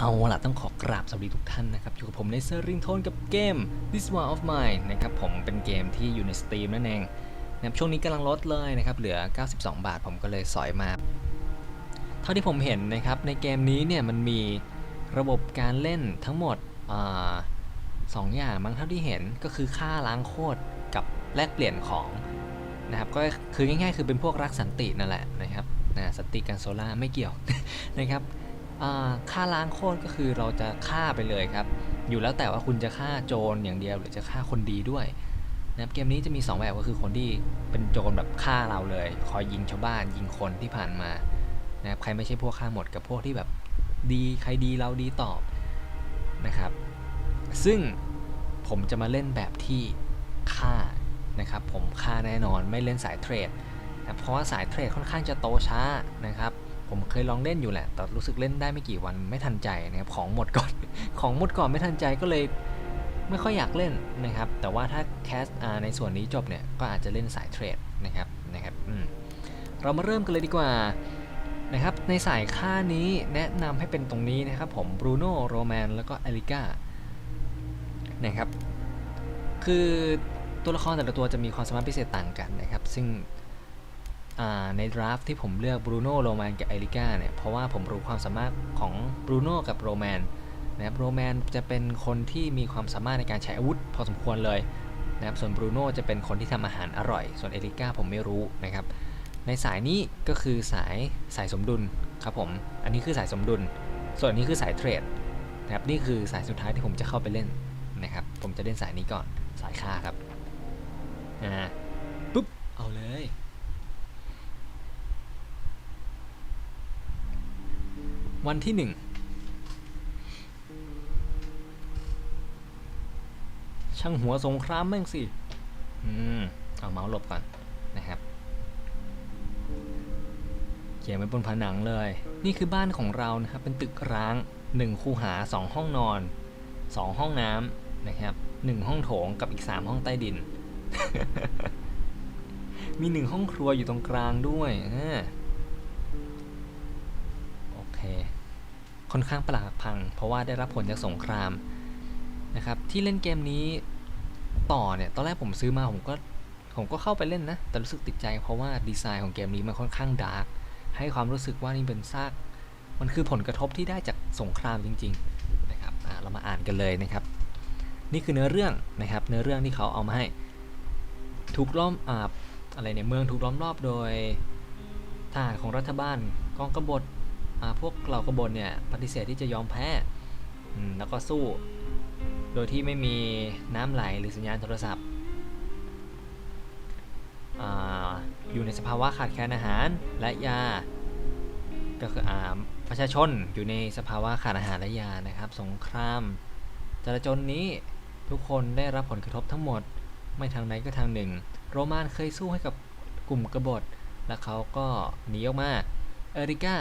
เอาล่ะต้องขอกราบสวัสดีทุกท่านนะครับ อยู่กับผมในเซอร์ริงโทนกับเกม This War of Mine นะครับผมเป็นเกมที่อยู่ใน Steam นั่นเองนะครับช่วงนี้กำลังลดเลยนะครับ เหลือ 92 บาทผมก็เลยสอยมา เท่าที่ผมเห็นนะครับ ในเกมนี้เนี่ยมันมีระบบการเล่นทั้งหมดอสองอย่างมั้งเท่าที่เห็นก็คือค่าล้างโคตรกับแลกเปลี่ยนของนะครับก็คือง่ายๆ คือเป็นพวกรักสันตินั่นแหละนะครับนะสันติกันโซล่าไม่เกี่ยวนะครับ อ่าค่าล้างโคตรก็คือเราจะฆ่าไปเลยครับ อยู่แล้วแต่ว่าคุณจะฆ่าโจรอย่างเดียวหรือจะฆ่าคนดีด้วยนะครับเกมนี้จะมี 2 แบบก็คือคนที่เป็นโจรแบบฆ่าเราเลย คอยยิงชาวบ้านยิงคนที่ผ่านมานะครับใครไม่ใช่พวกฆ่าหมดกับพวกที่แบบดีใครดีเราดีตอบนะครับ ซึ่งผมจะมาเล่นแบบที่ฆ่านะครับ ผมฆ่าแน่นอนไม่เล่นสายเทรดนะเพราะว่าสายเทรดค่อนข้างจะโตช้านะครับ ผมเคยลองเล่นอยู่แหละ แต่รู้สึกเล่นได้ไม่กี่วันไม่ทันใจนะครับของหมดก่อน ของหมดก่อนไม่ทันใจก็เลยไม่ค่อยอยากเล่นนะครับ แต่ว่าถ้าแคสในส่วนนี้จบเนี่ยก็อาจจะเล่นสายเทรดนะครับนะครับเรามาเริ่มกันเลยดีกว่านะครับ ในสายค่านี้แนะนำให้เป็นตรงนี้นะครับผมบรูโน่โรแมนแล้วก็เอลิก้านะครับ คือตัวละครแต่ละตัวจะมีความสามารถพิเศษต่างกันนะครับ ซึ่ง ในดราฟที่ผมเลือกบรูโน่โรแมนกับเอลิก้าเนี่ย เพราะว่าผมรู้ความสามารถของบรูโน่กับโรแมนนะครับโรแมนจะเป็นคนที่มีความสามารถในการใช้อาวุธพอสมควรเลยนะครับส่วนบรูโน่จะเป็นคนที่ทำอาหารอร่อย ส่วนเอลิก้าผมไม่รู้นะครับ ในสายนี้ก็คือสายสายสมดุลครับผม อันนี้คือสายสมดุล ส่วนอันนี้คือสายเทรดนะครับนี่คือสายสุดท้ายที่ผมจะเข้าไปเล่นนะครับ ผมจะเล่นสายนี้ก่อนสายค่าครับอ่าปุ๊บเอาเลย วันที่หนึ่งช่างหัวสงครามแม่งสิ อืม เอาเมาส์หลบก่อนนะครับ เขียนไว้บนผนังเลย นี่คือบ้านของเรานะครับ เป็นตึกร้าง 1 คูหา 2 ห้องนอน 2 ห้องน้ำนะครับ 1 ห้องโถงกับอีก 3 ห้องใต้ดิน มี 1 ห้องครัวอยู่ตรงกลางด้วยอ่า ค่อนข้างปลักพัง เพราะว่าได้รับผลจากสงครามนะครับที่เล่นเกมนี้ต่อเนี่ยตอนแรกผมซื้อมาผมก็ผมก็เข้าไปเล่นนะ แต่รู้สึกติดใจเพราะว่าดีไซน์ของเกมนี้มันค่อนข้างดาร์กให้ความรู้สึกว่านี่เป็นซากมันคือผลกระทบที่ได้จากสงครามจริงๆนะครับเรามาอ่านกันเลยนะครับ นี่คือเนื้อเรื่องนะครับ เนื้อเรื่องที่เขาเอามาให้ถูกล้อมอ่าอะไรเนี่ยเมืองถูกล้อมรอบโดยทหารของรัฐบาลกองกบฏ พวกเหล่ากบฏเนี่ยปฏิเสธที่จะยอมแพ้แล้วก็สู้ โดยที่ไม่มีน้ำไหลหรือสัญญาณโทรศัพท์ออยู่ในสภาวะขาดแคลนอาหารและยา ก็คืออาประชาชนอยู่ในสภาวะขาดอาหารและยานะครับ สงครามจลาจลนี้ทุกคนได้รับผลกระทบทั้งหมด ไม่ทางไหนก็ทางหนึ่ง โรมันเคยสู้ให้กับกลุ่มกบฏ และเขาก็หนีออกมา เอริก้า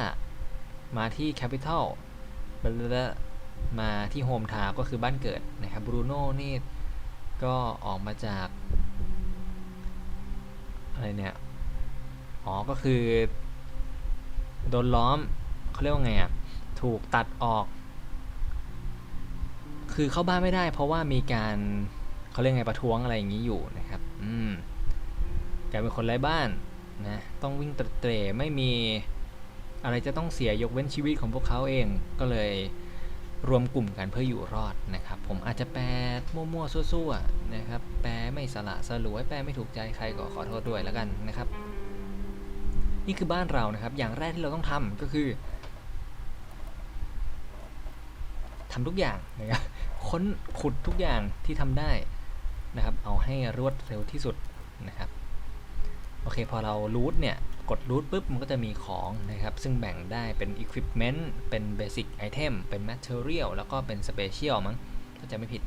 มาที่แคปิตอลมาที่โฮมทาวก็คือบ้านเกิดนะครับบรูโน่นี่ก็ออกมาจากอะไรเนี่ย อ๋อ ก็คือ โดนล้อมเขาเรียกว่าไงอะ ถูกตัดออก คือเข้าบ้านไม่ได้ เพราะว่ามีการเขาเรียกไงประท้วงอะไรอย่างนี้อยู่นะครับ อืมกลายเป็นคนไร้บ้านนะ ต้องวิ่งเตร่ไม่มี อะไรจะต้องเสียยกเว้นชีวิตของพวกเขาเองก็เลยรวมกลุ่มกันเพื่ออยู่รอดนะครับ ผมอาจจะแปลมั่วๆซั่วๆนะครับ แปลไม่สละสลวยแปลไม่ถูกใจใครก็ขอโทษด้วยแล้วกันนะครับ นี่คือบ้านเรานะครับ อย่างแรกที่เราต้องทำก็คือทำทุกอย่างนะครับค้นขุดทุกอย่างที่ทำได้นะครับ เอาให้รวดเร็วที่สุดนะครับ โอเคพอเรารูทเนี่ย กดรูทปุ๊บมันก็จะมีของนะครับ ซึ่งแบ่งได้เป็น equipment เป็น basic item เป็น material แล้วก็เป็น special มั้งถ้าจะไม่ผิด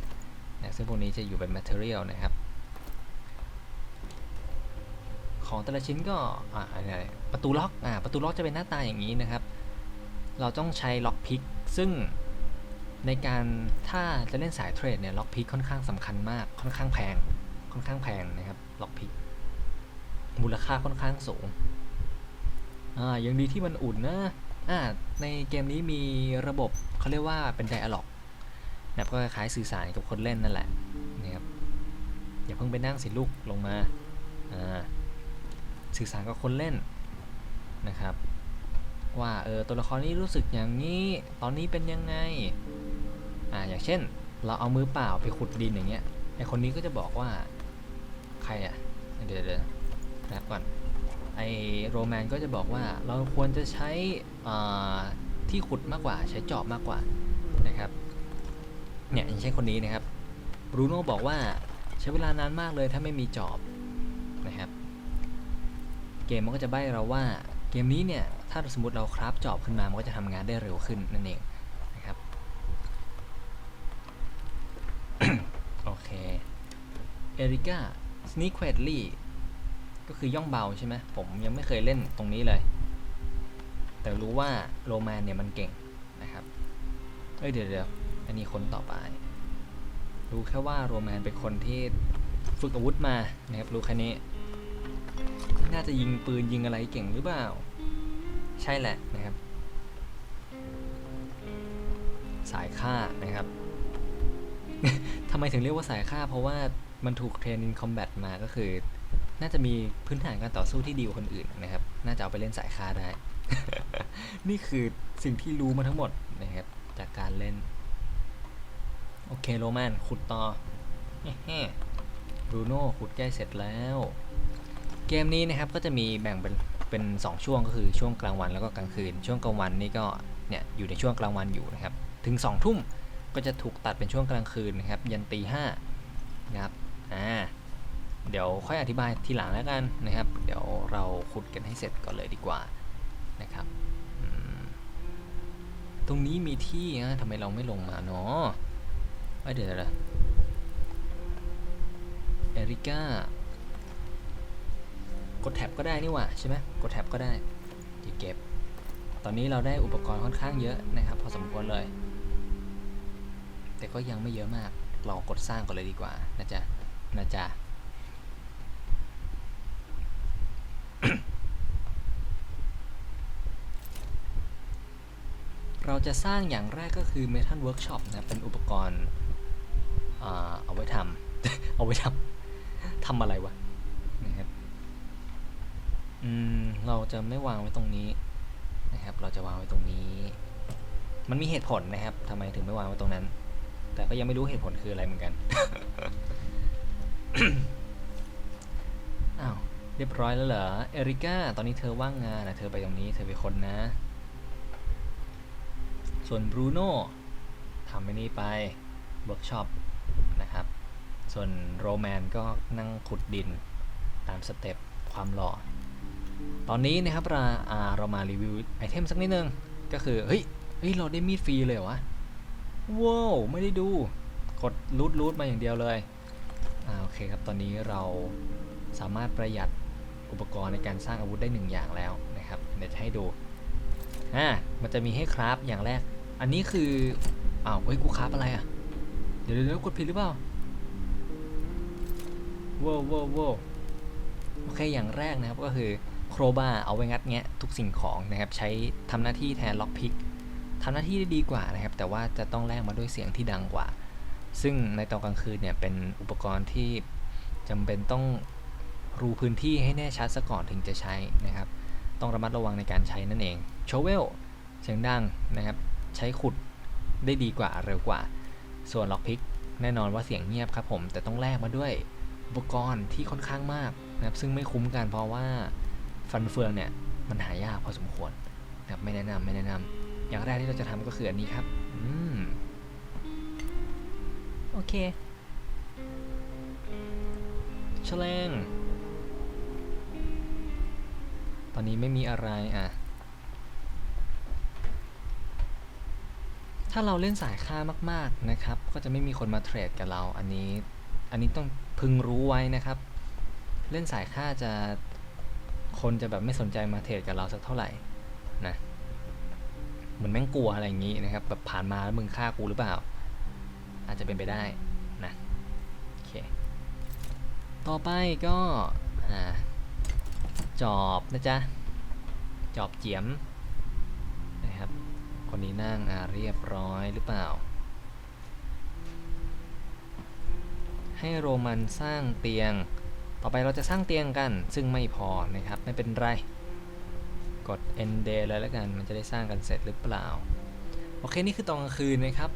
นะซึ่งพวกนี้จะอยู่เป็น material นะครับ ของแต่ละชิ้นก็อ่าอะไรประตูล็อกอ่าประตูล็อกจะเป็นหน้าตาอย่างนี้นะครับ เราต้องใช้ล็อกพิกซึ่งในการถ้าจะเล่นสายเทรดเนี่ยล็อกพิกค่อนข้างสำคัญมากค่อนข้างแพงค่อนข้างแพงนะครับล็อกพิกมูลค่าค่อนข้างสูง อ่ายังดีที่มันอุ่นนะอ่าในเกมนี้มีระบบเขาเรียกว่าเป็นไดอะล็อกนะครับก็คล้ายๆสื่อสารกับคนเล่นนั่นแหละนะครับอย่าเพิ่งไปนั่งสิลูกลงมาอ่าสื่อสารกับคนเล่นนะครับ ว่าเออตัวละครนี้รู้สึกอย่างนี้ตอนนี้เป็นยังไงอ่าอย่างเช่น เราเอามือเปล่าไปขุดดินอย่างเงี้ยไอคนนี้ก็จะบอกว่าใครอะเดี๋ยวเดี๋ยวนับก่อน ไอโรแมนก็จะบอกว่าเราควรจะใช้ที่ขุดมากกว่า ใช้จอบมากกว่านะครับเนี่ยอย่างเช่นคนนี้นะครับบรูโน่บอกว่าใช้เวลานานมากเลยถ้าไม่มีจอบนะครับ เกมมันก็จะใบ้เราว่าเกมนี้เนี่ยถ้าสมมติเราคราฟจอบขึ้นมามันก็จะทำงานได้เร็วขึ้นนั่นเองนะครับโอเคเอริก้าสนี q ควดลี่ ก็คือย่องเบาใช่ไหมผมยังไม่เคยเล่นตรงนี้เลย แต่รู้ว่าโรแมนเนี่ยมันเก่งนะครับเอ้ยเดี๋ยวเดี๋ยวอันนี้คนต่อไป รู้แค่ว่าโรแมนเป็นคนที่ฝึกอาวุธมานะครับรู้แค่นี้น่าจะยิงปืนยิงอะไรเก่งหรือเปล่า ใช่แหละนะครับ สายฆ่านะครับทำไมถึงเรียกว่าสายฆ่าเพราะว่ามันถูกเทรนในคอมแบทมาก็คือ น่าจะมีพื้นฐานการต่อสู้ที่ดีกว่าคนอื่นนะครับ น่าจะเอาไปเล่นสายฆ่าได้ นี่คือสิ่งที่รู้มาทั้งหมดนะครับ จากการเล่น โอเคโรแมนขุดต่อรูโน่ขุดใกล้เสร็จแล้ว เกมนี้นะครับก็จะมีแบ่งเป็นเป็น2ช่วงก็คือช่วงกลางวันแล้วก็กลางคืน ช่วงกลางวันนี่ก็เนี่ยอยู่ในช่วงกลางวันอยู่นะครับ ถึง2ทุ่มก็จะถูกตัดเป็นช่วงกลางคืนนะครับ ยันตีห้านะครับ เดี๋ยวค่อยอธิบายทีหลังแล้วกันนะครับ เดี๋ยวเราขุดกันให้เสร็จก่อนเลยดีกว่านะครับ ตรงนี้มีที่นะทำไมเราไม่ลงมาเนาะเอ้ยเดี๋ยวเดี๋ยวเอริก้ากดแท็บก็ได้นี่หว่าใช่ไหมกดแท็บก็ได้ที่เก็บ ตอนนี้เราได้อุปกรณ์ค่อนข้างเยอะนะครับ พอสมควรเลย แต่ก็ยังไม่เยอะมาก เรากดสร้างก่อนเลยดีกว่านะจ๊ะนะจ๊ะ เราจะสร้างอย่างแรกก็คือ Metal Workshop นะ เป็นอุปกรณ์เอาไว้ทำ เอาไว้ทำ ทำอะไรวะ นะครับ อืม เราจะไม่วางไว้ตรงนี้นะครับ เราจะวางไว้ตรงนี้ มันมีเหตุผลนะครับทำไมถึงไม่วางไว้ตรงนั้น แต่ก็ยังไม่รู้เหตุผลคืออะไรเหมือนกัน อ้าว เรียบร้อยแล้วเหรอ เอริก้า ตอนนี้เธอว่างงานนะเธอไปตรงนี้ เธอไปคนนะ ส่วนบรูโน่ทำไปนี่ไปเวิร์กช็อปนะครับ ส่วนโรแมนก็นั่งขุดดินตามสเต็ปความหล่อ ตอนนี้นะครับเราเรามารีวิวไอเทมสักนิดนึง ก็คือ เฮ้ยเฮ้ย เราได้มีดฟรีเลยวะว้าว ไม่ได้ดู กดรูดรูดมาอย่างเดียวเลยอ่าโอเคครับ ตอนนี้เราสามารถประหยัดอุปกรณ์ในการสร้างอาวุธได้หนึ่งอย่างแล้วนะครับ เดี๋ยวจะให้ดูอ่ามันจะมีให้คราฟอย่างแรก อันนี้คืออ้าวเฮ้ยกูคราฟอะไรอะเดี๋ยวเดี๋ยวเดี๋ยวกดผิดหรือเปล่าว้าวว้าวว้าวโอเคอย่างแรกนะครับก็คือโครบาเอาไว้งัดแงะทุกสิ่งของนะครับ ใช้ทำหน้าที่แทนล็อกพิกทำหน้าที่ได้ดีกว่านะครับ แต่ว่าจะต้องแลกมาด้วยเสียงที่ดังกว่า ซึ่งในตอนกลางคืนเนี่ยเป็นอุปกรณ์ที่จำเป็นต้องรูพื้นที่ให้แน่ชัดซะก่อนถึงจะใช้นะครับ ต้องระมัดระวังในการใช้นั่นเองโชเวลเสียงดังนะครับ ใช้ขุดได้ดีกว่าเร็วกว่า ส่วนล็อกพิกแน่นอนว่าเสียงเงียบครับผม แต่ต้องแลกมาด้วยอุปกรณ์ที่ค่อนข้างมากนะครับ ซึ่งไม่คุ้มกันเพราะว่าฟันเฟืองเนี่ยมันหายากพอสมควรนะครับไม่แนะนำไม่แนะนำอย่างแรกที่เราจะทำก็คืออันนี้ครับอืมโอเคแฉลงตอนนี้ไม่มีอะไรอะ ถ้าเราเล่นสายค่ามาก ๆนะครับ ก็จะไม่มีคนมาเทรดกับเราอันนี้ อันนี้ต้องพึงรู้ไว้นะครับ เล่นสายค่าจะคนจะแบบไม่สนใจมาเทรดกับเราสักเท่าไหร่นะเหมือนแม่งกลัวอะไรอย่างนี้นะครับแบบผ่านมาแล้วมึงฆ่ากูหรือเปล่า อาจจะเป็นไปได้นะโอเคต่อไปก็อจอบนะจ๊ะจอบเจียม คนนี้นั่งอ่าเรียบร้อยหรือเปล่า ให้โรมันสร้างเตียง ต่อไปเราจะสร้างเตียงกัน ซึ่งไม่พอนะครับไม่เป็นไร กด end day เลยแล้วกัน มันจะได้สร้างกันเสร็จหรือเปล่า โอเค นี่คือตอนกลางคืนนะครับ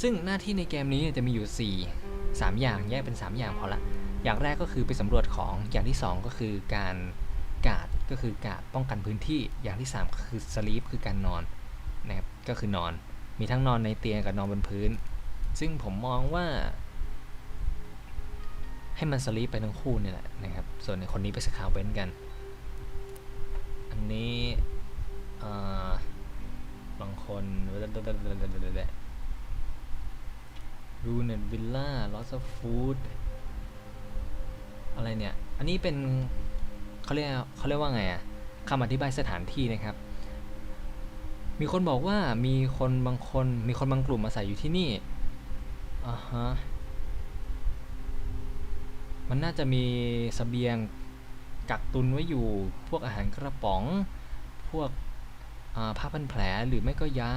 ซึ่งหน้าที่ในเกมนี้จะมีอยู่ 4 3 อย่างแยกเป็น 3 อย่างพอละ อย่างแรกก็คือไปสำรวจของ อย่างที่ 2 ก็คือการกาดก็คือการป้องกันพื้นที่อย่างที่3ก็คือ sleep คือการนอน นะครับก็คือนอนมีทั้งนอนในเตียงกับนอนบนพื้น ซึ่งผมมองว่า ให้มันสลีปไปทั้งคู่นี่แหละนะครับ ส่วนในคนนี้ไปสคาวเว้นกัน อันนี้บางคนรูเนตวิลล่าลอสฟูดอะไรเนี่ย อันนี้เป็นเขาเรียกเขาเรียกว่าไงอะคำอธิบายสถานที่นะครับ มีคนบอกว่ามีคนบางคน มีคนบางกลุ่มมาใส่อยู่ที่นี่อ่าฮะมันน่าจะมีสเสบียงกักตุนไว้อยู่ พวกอาหารกระป๋อง พวกผ้าพันแผลหรือไม่ก็ยา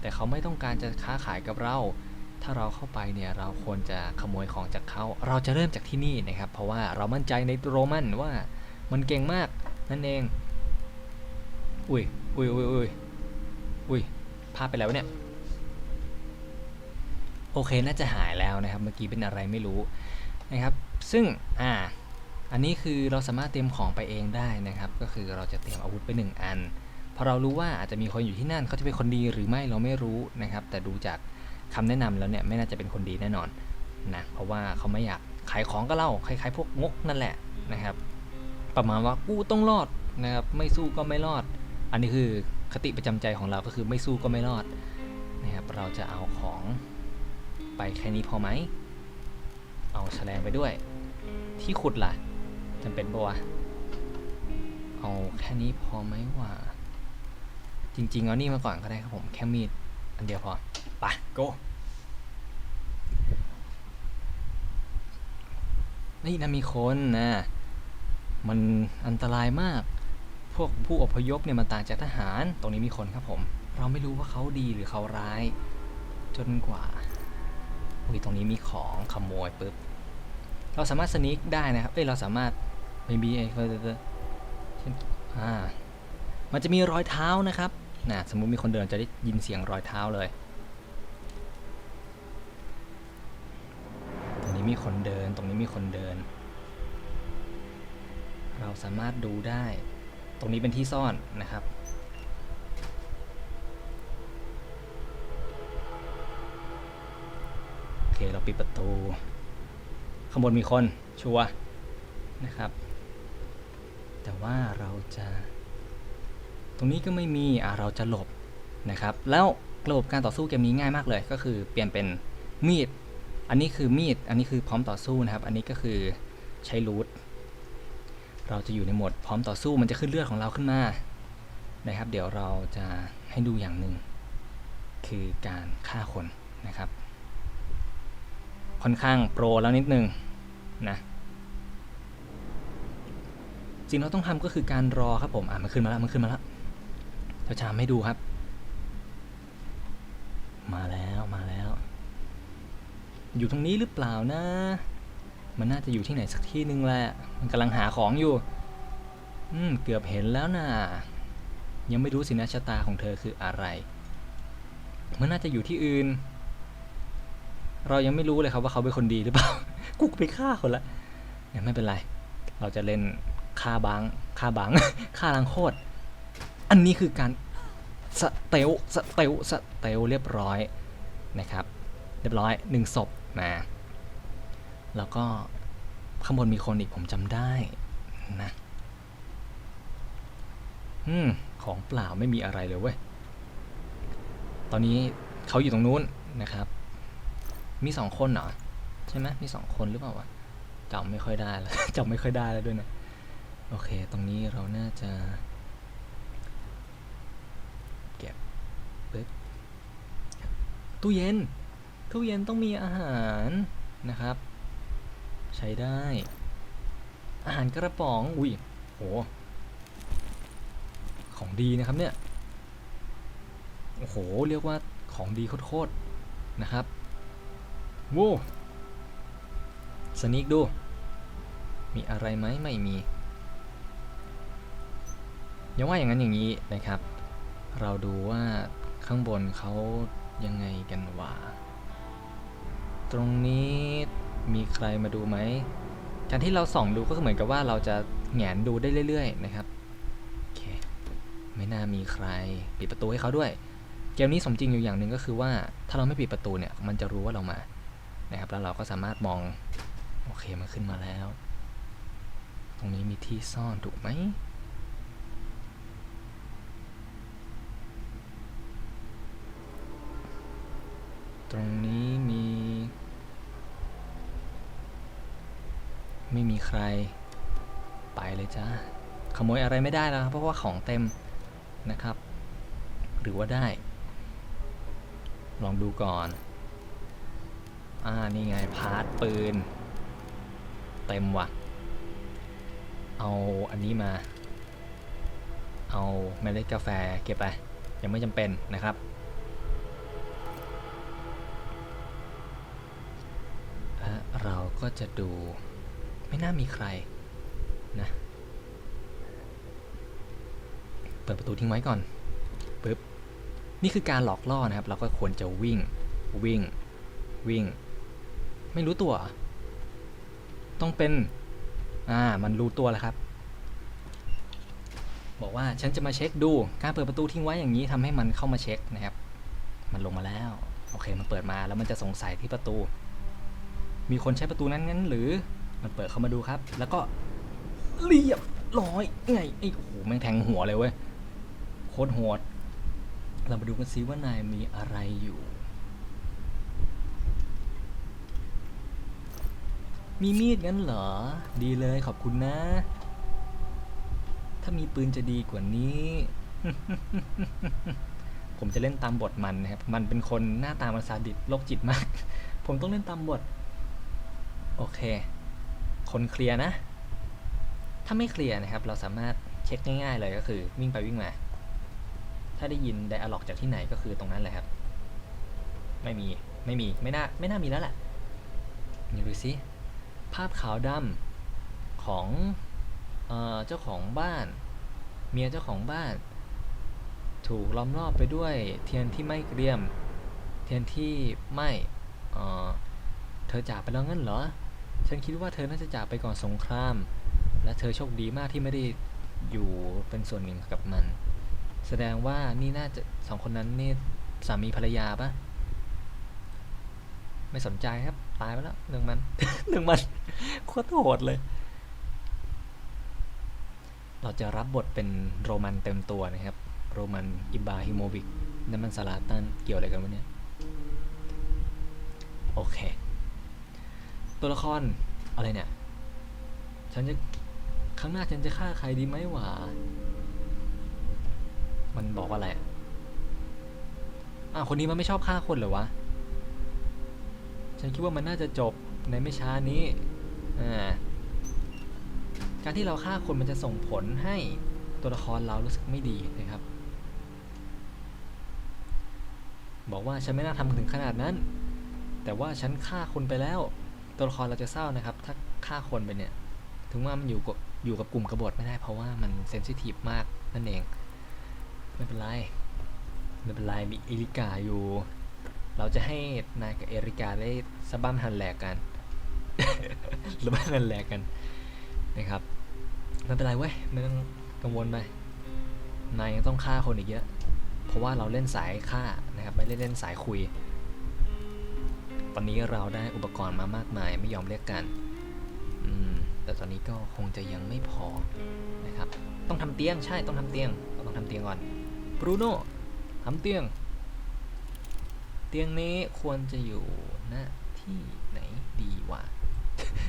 แต่เขาไม่ต้องการจะค้าขายกับเรา ถ้าเราเข้าไปเนี่ยเราควรจะขโมยของจากเขา เราจะเริ่มจากที่นี่นะครับ เพราะว่าเรามั่นใจในโรมันว่ามันเก่งมากนั่นเอง อุ้ยอุ้ยอุ้ยอุ้ย อุ้ยพลาดไปแล้วเนี่ย โอเค น่าจะหายแล้วนะครับ เมื่อกี้เป็นอะไรไม่รู้นะครับ ซึ่ง อ่า อันนี้คือเราสามารถเตรียมของไปเองได้นะครับ ก็คือเราจะเตรียมอาวุธไปหนึ่งอัน พอเรารู้ว่าอาจจะมีคนอยู่ที่นั่นเขาจะเป็นคนดีหรือไม่เราไม่รู้นะครับ แต่ดูจากคำแนะนำแล้วเนี่ยไม่น่าจะเป็นคนดีแน่นอนนะ เพราะว่าเขาไม่อยากขายของกับเราคล้ายๆพวกงกนั่นแหละนะครับ ประมาณว่ากูต้องรอดนะครับ ไม่สู้ก็ไม่รอด อันนี้คือ คติประจำใจของเราก็คือไม่สู้ก็ไม่รอดนะครับ เราจะเอาของไปแค่นี้พอไหม เอาแฉลงไปด้วย ที่ขุดล่ะจำเป็นปะวะ เอาแค่นี้พอไหมวะ จริงๆเอานี่มาก่อนก็ได้ครับผม แค่มีดอันเดียวพอ ไป go นี่นะมีคนนะ มันอันตรายมาก พวกผู้อพยพเนี่ยมันต่างจากทหาร ตรงนี้มีคนครับผม เราไม่รู้ว่าเขาดีหรือเขาร้าย จนกว่าอุ้ยตรงนี้มีของขโมยปุ๊บ เราสามารถสนิกได้นะครับ เอ้ย เราสามารถไม่มีไอ้เช่นอ่า มันจะมีรอยเท้านะครับนะสมมุติมีคนเดินจะได้ยินเสียงรอยเท้าเลย ตรงนี้มีคนเดิน ตรงนี้มีคนเดิน เราสามารถดูได้ ตรงนี้เป็นที่ซ่อนนะครับ โอเค เราปิดประตู ข้างบนมีคน ชัวนะครับ แต่ว่าเราจะ ตรงนี้ก็ไม่มี อะเราจะหลบนะครับ แล้วระบบการต่อสู้เกมนี้ง่ายมากเลย ก็คือเปลี่ยนเป็นมีด อันนี้คือมีด อันนี้คือพร้อมต่อสู้นะครับ อันนี้ก็คือใช้รูท เราจะอยู่ในโหมดพร้อมต่อสู้มันจะขึ้นเลือดของเราขึ้นมานะครับ เดี๋ยวเราจะให้ดูอย่างหนึ่งคือการฆ่าคนนะครับ ค่อนข้างโปรแล้วนิดนึงนะสิ่งเราต้องทำก็คือการรอครับผมอะมันขึ้นมาแล้วมันขึ้นมาแล้วจะชามให้ดูครับ มาแล้วมาแล้ว อยู่ตรงนี้หรือเปล่านะ มันน่าจะอยู่ที่ไหนสักที่หนึ่งแหละ มันกำลังหาของอยู่ อืม เกือบเห็นแล้วนะยังไม่รู้สินะชะตาของเธอคืออะไร มันน่าจะอยู่ที่อื่น เรายังไม่รู้เลยครับว่าเขาเป็นคนดีหรือเปล่า กูไปฆ่าคนละยังไม่เป็นไร เราจะเล่นฆ่าบางฆ่าบางฆ่าล้างโคตร อันนี้คือการสเตลสเตลสเตลเรียบร้อยนะครับ เรียบร้อยหนึ่งศพนะ แล้วก็ข้างบนมีคนอีกผมจำได้นะอืมของเปล่าไม่มีอะไรเลยเว้ย ตอนนี้เขาอยู่ตรงนู้นนะครับ มีสองคนเหรอ ใช่ไหมมีสองคนหรือเปล่าวะจำไม่ค่อยได้แล้วจำไม่ค่อยได้แล้วด้วยนะโอเค ตรงนี้เราน่าจะ เก็บปึ๊บตู้เย็น ตู้เย็นต้องมีอาหารนะครับ ใช้ได้ อาหารกระป๋อง อุ้ยโห ของดีนะครับเนี่ย โอ้โห เรียกว่าของดีโคตรๆนะครับโว้สนิกดู มีอะไรไหมไม่มีอย่าว่าอย่างนั้นอย่างนี้นะครับ เราดูว่าข้างบนเขายังไงกันวะตรงนี้ มีใครมาดูไหมการที่เราส่องดูก็เหมือนกับว่าเราจะแงนดูได้เรื่อยๆนะครับโอเคไม่น่ามีใครปิดประตูให้เขาด้วย เกมนี้สมจริงอยู่อย่างหนึ่งก็คือว่าถ้าเราไม่ปิดประตูเนี่ยมันจะรู้ว่าเรามานะครับแล้วเราก็สามารถมองโอเคมันขึ้นมาแล้ว ตรงนี้มีที่ซ่อนถูกไหมตรงนี้มี ไม่มีใครไปเลยจ้าขโมยอะไรไม่ได้แล้วเพราะว่าของเต็มนะครับ หรือว่าได้ ลองดูก่อน อ่า นี่ไง พาร์ทปืน เต็มว่ะ เอาอันนี้มา เอาเมล็ดกาแฟเก็บไป ยังไม่จำเป็นนะครับและเราก็จะดู ไม่น่ามีใครนะเปิดประตูทิ้งไว้ก่อนปึ๊บนี่คือการหลอกล่อนะครับ เราก็ควรจะวิ่งวิ่งวิ่ง ไม่รู้ตัว ต้องเป็น อ่า มันรู้ตัวแล้วครับ บอกว่าฉันจะมาเช็คดู การเปิดประตูทิ้งไว้อย่างนี้ทำให้มันเข้ามาเช็คนะครับ มันลงมาแล้ว โอเค มันเปิดมาแล้วมันจะสงสัยที่ประตู มีคนใช้ประตูนั้นงั้นหรือ มันเปิดเข้ามาดูครับ แล้วก็เรียบร้อยไงไอ้โหแม่งแทงหัวเลยเว้ยโคตรโหดเรามาดูกันซิว่านายมีอะไรอยู่ มีมีดงั้นเหรอ ดีเลยขอบคุณนะ ถ้ามีปืนจะดีกว่านี้ ผมจะเล่นตามบทมันนะครับ มันเป็นคนหน้าตามันซาดิสโรคจิตมาก ผมต้องเล่นตามบท โอเค คนเคลียร์นะ ถ้าไม่เคลียร์นะครับ เราสามารถเช็คง่าย ๆ เลยก็คือวิ่งไปวิ่งมา ถ้าได้ยินไดอะล็อกจากที่ไหนก็คือตรงนั้นเลยครับ ไม่มี ไม่มี ไม่น่า ไม่น่ามีแล้วแหละนี่ดูสิ ภาพขาวดำของเออเจ้าของบ้าน เมียเจ้าของบ้าน ถูกล้อมรอบไปด้วย เทียนที่ไม่เกรียม เทียนที่ไม่เออเธอจากไปแล้วงั้นเหรอ ฉันคิดว่าเธอน่าจะจากไปก่อนสงคราม และเธอโชคดีมากที่ไม่ได้อยู่เป็นส่วนหนึ่งกับมัน แสดงว่านี่น่าจะสองคนนั้นนี่สามีภรรยาปะไม่สนใจครับ ตายไปแล้วเรื่งมันเรื่งมันโคตรโหดเลย เราจะรับบทเป็นโรมันเต็มตัวนะครับ โรมันอิบราฮิโมวิกนั่นมันซาลาตันเกี่ยวอะไรกันวะเนี่ย โอเค ตัวละครอะไรเนี่ย ฉันจะครั้งหน้าฉันจะฆ่าใครดีไหมวะ มันบอกว่าอะไรอะคนนี้มันไม่ชอบฆ่าคนเหรอวะ ฉันคิดว่ามันน่าจะจบในไม่ช้านี้ อ่า การที่เราฆ่าคนมันจะส่งผลให้ตัวละครเรารู้สึกไม่ดีนะครับ บอกว่าฉันไม่น่าทำถึงขนาดนั้น แต่ว่าฉันฆ่าคนไปแล้ว ตัวละครเราจะเศร้านะครับ ถ้าฆ่าคนไปเนี่ย ถึงว่ามันอยู่กับอยู่กับกลุ่มกบฏไม่ได้ เพราะว่ามันเซนซิทีฟมากนั่นเอง ไม่เป็นไรไม่เป็นไรมีเอริกาอยู่ เราจะให้นายกับเอริกาได้สะบั้มหันแหลกกันหรือบ้านหันแหลกกันนะครับไม่เป็นไรเว้ยไม่ต้องกังวลไปนายยังต้องฆ่าคนอีกเยอะ เพราะว่าเราเล่นสายฆ่านะครับ ไม่ได้เล่นสายคุย ตอนนี้เราได้อุปกรณ์มามากมายไม่ยอมเรียกกัน อืม แต่ตอนนี้ก็คงจะยังไม่พอนะครับ ต้องทำเตียงใช่ต้องทำเตียงเราต้องทำเตียงก่อนบรูโน่ทำเตียง เตียงนี้ควรจะอยู่ณที่ไหนดีวะ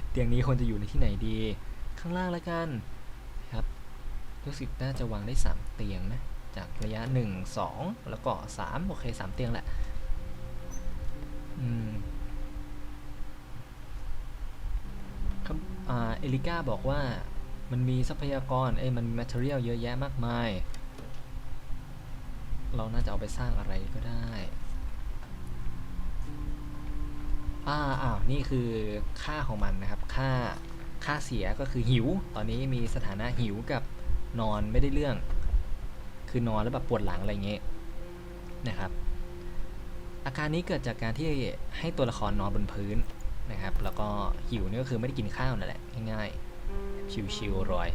เตียงนี้ควรจะอยู่ในที่ไหนดี ข้างล่างล้วกันครับรู้สึกน่าจะวางได้ 3 เตียงนะจากระยะ 1 2 แล้วก็ 3 โอเค 3 เตียงแหละ อืมครับอ่า เอลิก้าบอกว่ามันมีทรัพยากร เอ้ยมันมี material เยอะแยะมากมาย เราน่าจะเอาไปสร้างอะไรก็ได้อ่าอ้าว นี่คือค่าของมันนะครับ ค่า ค่าเสียก็คือหิว ตอนนี้มีสถานะหิวกับนอนไม่ได้เรื่อง คือนอนแล้วแบบปวดหลังอะไรเงี้ยนะครับ อาการนี้เกิดจากการที่ให้ตัวละครนอนบนพื้น นะครับ แล้วก็หิวนี่ก็คือไม่ได้กินข้าวนั่นแหละง่ายๆชิวๆรอย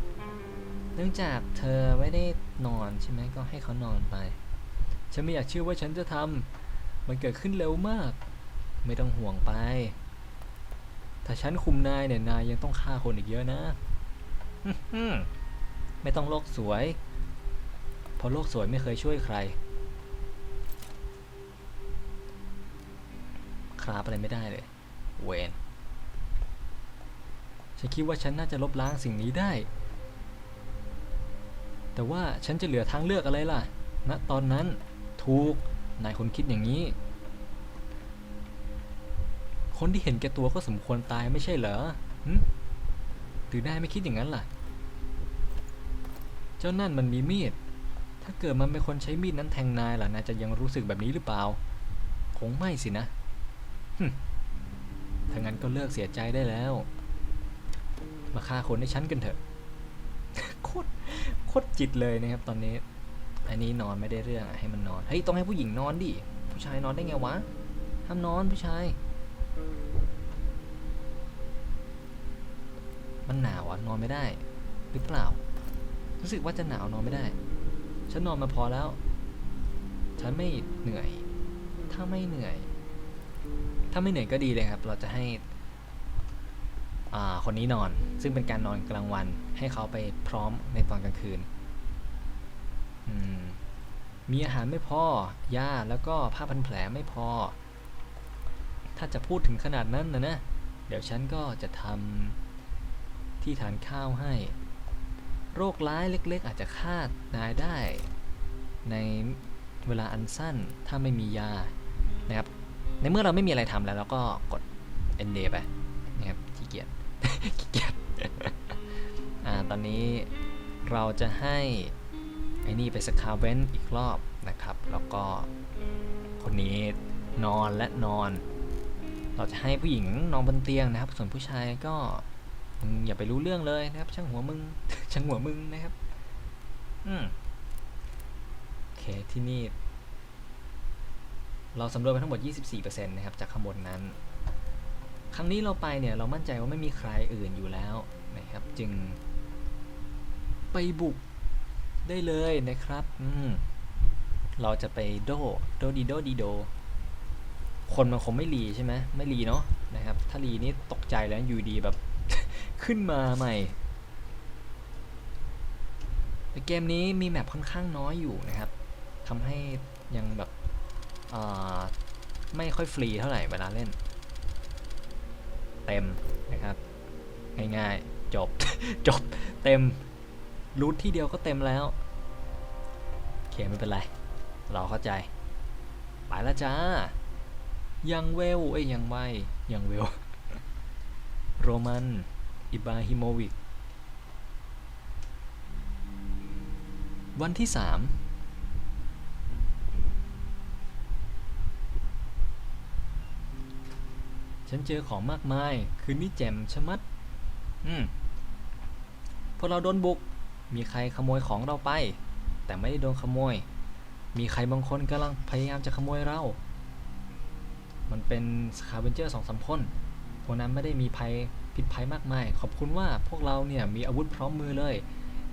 เนื่องจากเธอไม่ได้นอนใช่ไหมก็ให้เขานอนไป ฉันไม่อยากเชื่อว่าฉันจะทำมันเกิดขึ้นเร็วมาก ไม่ต้องห่วงไป ถ้าฉันคุมนายเนี่ยนายยังต้องฆ่าคนอีกเยอะนะไม่ต้องโลกสวย เพราะโลกสวยไม่เคยช่วยใครคราบอะไรไม่ได้เลย เวนฉันคิดว่าฉันน่าจะลบล้างสิ่งนี้ได้ แต่ว่าฉันจะเหลือทางเลือกอะไรล่ะณตอนนั้นถูกนายคนคิดอย่างนี้ คนที่เห็นแก่ตัวก็สมควรตายไม่ใช่เหรอหรือนายไม่คิดอย่างนั้นล่ะ เจ้านั่นมันมีมีด ถ้าเกิดมันเป็นคนใช้มีดนั้นแทงนายล่ะนายจะยังรู้สึกแบบนี้หรือเปล่า คงไม่สินะ ถ้างั้นก็เลิกเสียใจได้แล้ว มาฆ่าคนให้ฉันกันเถอะ โคตร โคตรจิตเลยนะครับตอนนี้ อันนี้นอนไม่ได้เรื่องอะให้มันนอน เฮ้ย ต้องให้ผู้หญิงนอนดิ ผู้ชายนอนได้ไงวะ ห้ามนอนผู้ชาย มันหนาวอะ นอนไม่ได้ หรือเปล่า รู้สึกว่าจะหนาวนอนไม่ได้ ฉันนอนมาพอแล้ว ฉันไม่เหนื่อย ถ้าไม่เหนื่อย ถ้าไม่เหนื่อยก็ดีเลยครับ เราจะให้คนนี้นอน ซึ่งเป็นการนอนกลางวัน ให้เขาไปพร้อมในตอนกลางคืนมมีอาหารไม่พอยาแล้วก็ผ้าพันแผลไม่พอ ถ้าจะพูดถึงขนาดนั้นนะนะ เดี๋ยวฉันก็จะทำที่ทานข้าวให้ โรคร้ายเล็กๆ อาจจะฆ่านายได้ ในเวลาอันสั้นถ้าไม่มียานะครับ ในเมื่อเราไม่มีอะไรทำแล้วเราก็กด end day ไปนะครับขี้เกียจขี้เกียจอ่าตอนนี้เราจะให้ไอ้นี่ไปสคาเวนอีกรอบนะครับ แล้วก็คนนี้นอนและนอน เราจะให้ผู้หญิงนอนบนเตียงนะครับ ส่วนผู้ชายก็อย่าไปรู้เรื่องเลยนะครับ ช่างหัวมึง ช่างหัวมึงนะครับ อืมโอเคที่นี่ เราสำรวจไปทั้งหมด 24%นะครับจากข้างบนนั้น ครั้งนี้เราไปเนี่ยเรามั่นใจว่าไม่มีใครอื่นอยู่แล้วนะครับจึง ไปบุกได้เลยนะครับอืมเราจะไปโดโดดีโดดีโด คนมันคงไม่รีใช่ไหมไม่รีเนาะนะครับ ถ้ารีนี่ตกใจแล้วอยู่ดีแบบ ขึ้นมาใหม่แต่เกมนี้มีแมปค่อนข้างน้อยอยู่นะครับทำให้ยังแบบ ไม่ค่อยฟรีเท่าไหร่เวลาเล่น เต็มนะครับ ง่ายๆ จบ จบเต็มรูทที่เดียวก็เต็มแล้ว โอเค ไม่เป็นไร เราเข้าใจ ไปแล้วจ้า ยังเวล เอ้ย ยังไวยังเวล โรมัน อิบราฮิโมวิก วันที่สาม ฉันเจอของมากมาย คืนนี้แจ่มชะมัด อืม พวกเราโดนบุก มีใครขโมยของเราไป แต่ไม่ได้โดนขโมย มีใครบางคนกำลังพยายามจะขโมยเรา มันเป็นสคาเวนเจอร์สองสามคนพวกนั้นไม่ได้มีภัยผิดภัยมากมาย ขอบคุณว่าพวกเราเนี่ยมีอาวุธพร้อมมือเลย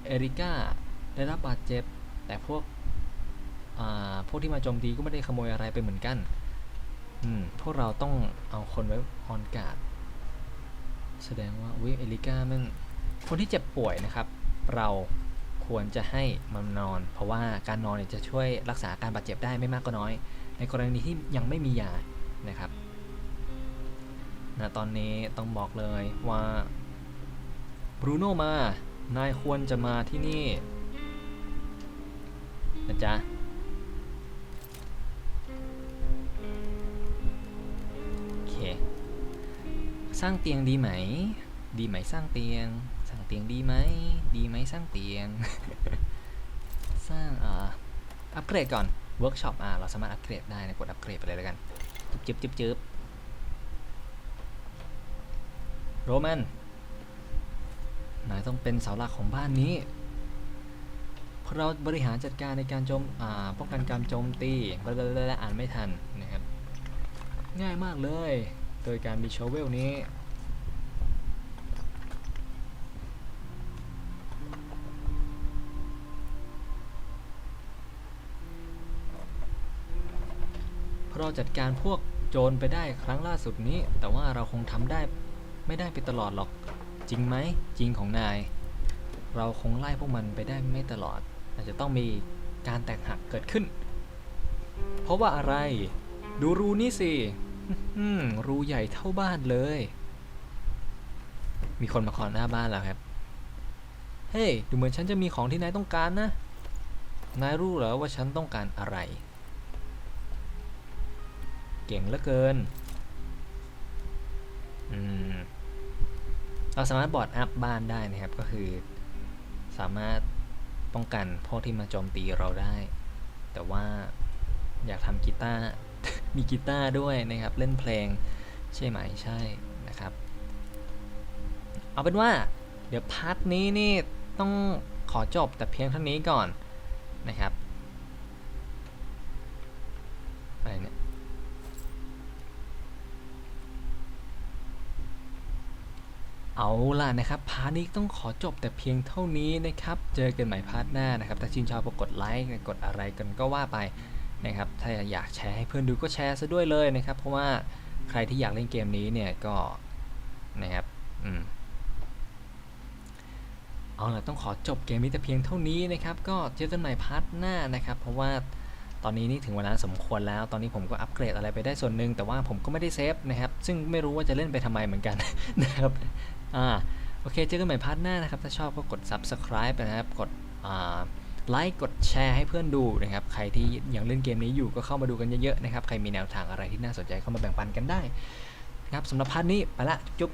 เอริก้าได้รับบาดเจ็บ แต่พวกพวกที่มาโจมตีก็ไม่ได้ขโมยอะไรไปเหมือนกัน อืม พวกเราต้องเอาคนไว้ออนการ์ดแสดงว่าอุ้ยเอริก้ามึงคนที่เจ็บป่วยนะครับ เราควรจะให้มันนอน เพราะว่าการนอนเนี่ยจะช่วยรักษาอาการบาดเจ็บได้ไม่มากก็น้อย ในกรณีที่ยังไม่มียานะครับนะตอนนี้ต้องบอกเลยว่าบรูโนมา นายควรจะมาที่นี่นะจ๊ะ สร้างเตียงดีไหม ดีไหมสร้างเตียง สร้างเตียงดีไหม ดีไหมสร้างเตียง สร้างอ่าอัปเกรดก่อนเวิร์กช็อปอะเราสามารถอัปเกรดได้นะกดอัปเกรดไปเลยแล้วกันจึ๊บจึ๊บจึ๊บโรแมนนายต้องเป็นเสาหลักของบ้านนี้เพราะเราบริหารจัดการในการโจมอ่าป้องกันการโจมตีและอ่านไม่ทันนะครับ ง่ายมากเลย ดยการมีโชเวลนี้เพราะจัดการพวกโจรไปได้ครั้งล่าสุดนี้ แต่ว่าเราคงทำได้ไม่ได้ไปตลอดหรอก จริงไหมจริงของนาย เราคงไล่พวกมันไปได้ไม่ตลอด อาจจะต้องมีการแตกหักเกิดขึ้น เพราะว่าอะไร ดูรูนี่สิ รูใหญ่เท่าบ้านเลย มีคนมาขอหน้าบ้านแล้วครับ เฮ้ย ดูเหมือนฉันจะมีของที่นายต้องการนะ นายรู้เหรอว่าฉันต้องการอะไร เก่งเหลือเกิน อืม เราสามารถบอร์ดอัพบ้านได้นะครับ ก็คือ สามารถป้องกันพวกที่มาโจมตีเราได้ แต่ว่าอยากทำกีตาร์ มีกีตาร์ด้วยนะครับ เล่นเพลงใช่ไหมใช่นะครับ เอาเป็นว่า เดี๋ยวพาร์ทนี้นี่ต้องขอจบแต่เพียงเท่านี้ก่อนนะครับอะไรเนี่ยเอาล่ะนะครับ พาร์ทนี้ต้องขอจบแต่เพียงเท่านี้นะครับ เจอกันใหม่พาร์ทหน้านะครับ ถ้าชื่นชอบก็กดไลค์กดอะไรกันก็ว่าไป นะครับถ้าอยากแชร์ให้เพื่อนดูก็แชร์ซะด้วยเลยนะครับ เพราะว่าใครที่อยากเล่นเกมนี้เนี่ยก็นะครับอืมเอาล่ะต้องขอจบเกมนี้แต่เพียงเท่านี้นะครับ ก็เจอกันใหม่พาร์ทหน้านะครับ เพราะว่าตอนนี้นี่ถึงเวลาสมควรแล้ว ตอนนี้ผมก็อัปเกรดอะไรไปได้ส่วนหนึ่งแต่ว่าผมก็ไม่ได้เซฟนะครับ ซึ่งไม่รู้ว่าจะเล่นไปทำไมเหมือนกันนะครับอ่าโอเคเจอกันใหม่พาร์ทหน้านะครับ ถ้าชอบก็กด subscribe นะครับกดอ่า ไลค์กดแชร์ให้เพื่อนดูนะครับ ใครที่ยังเล่นเกมนี้อยู่ก็เข้ามาดูกันเยอะๆนะครับ ใครมีแนวทางอะไรที่น่าสนใจเข้ามาแบ่งปันกันได้นะครับสำหรับพาร์ทนี้ไปละจุ๊บ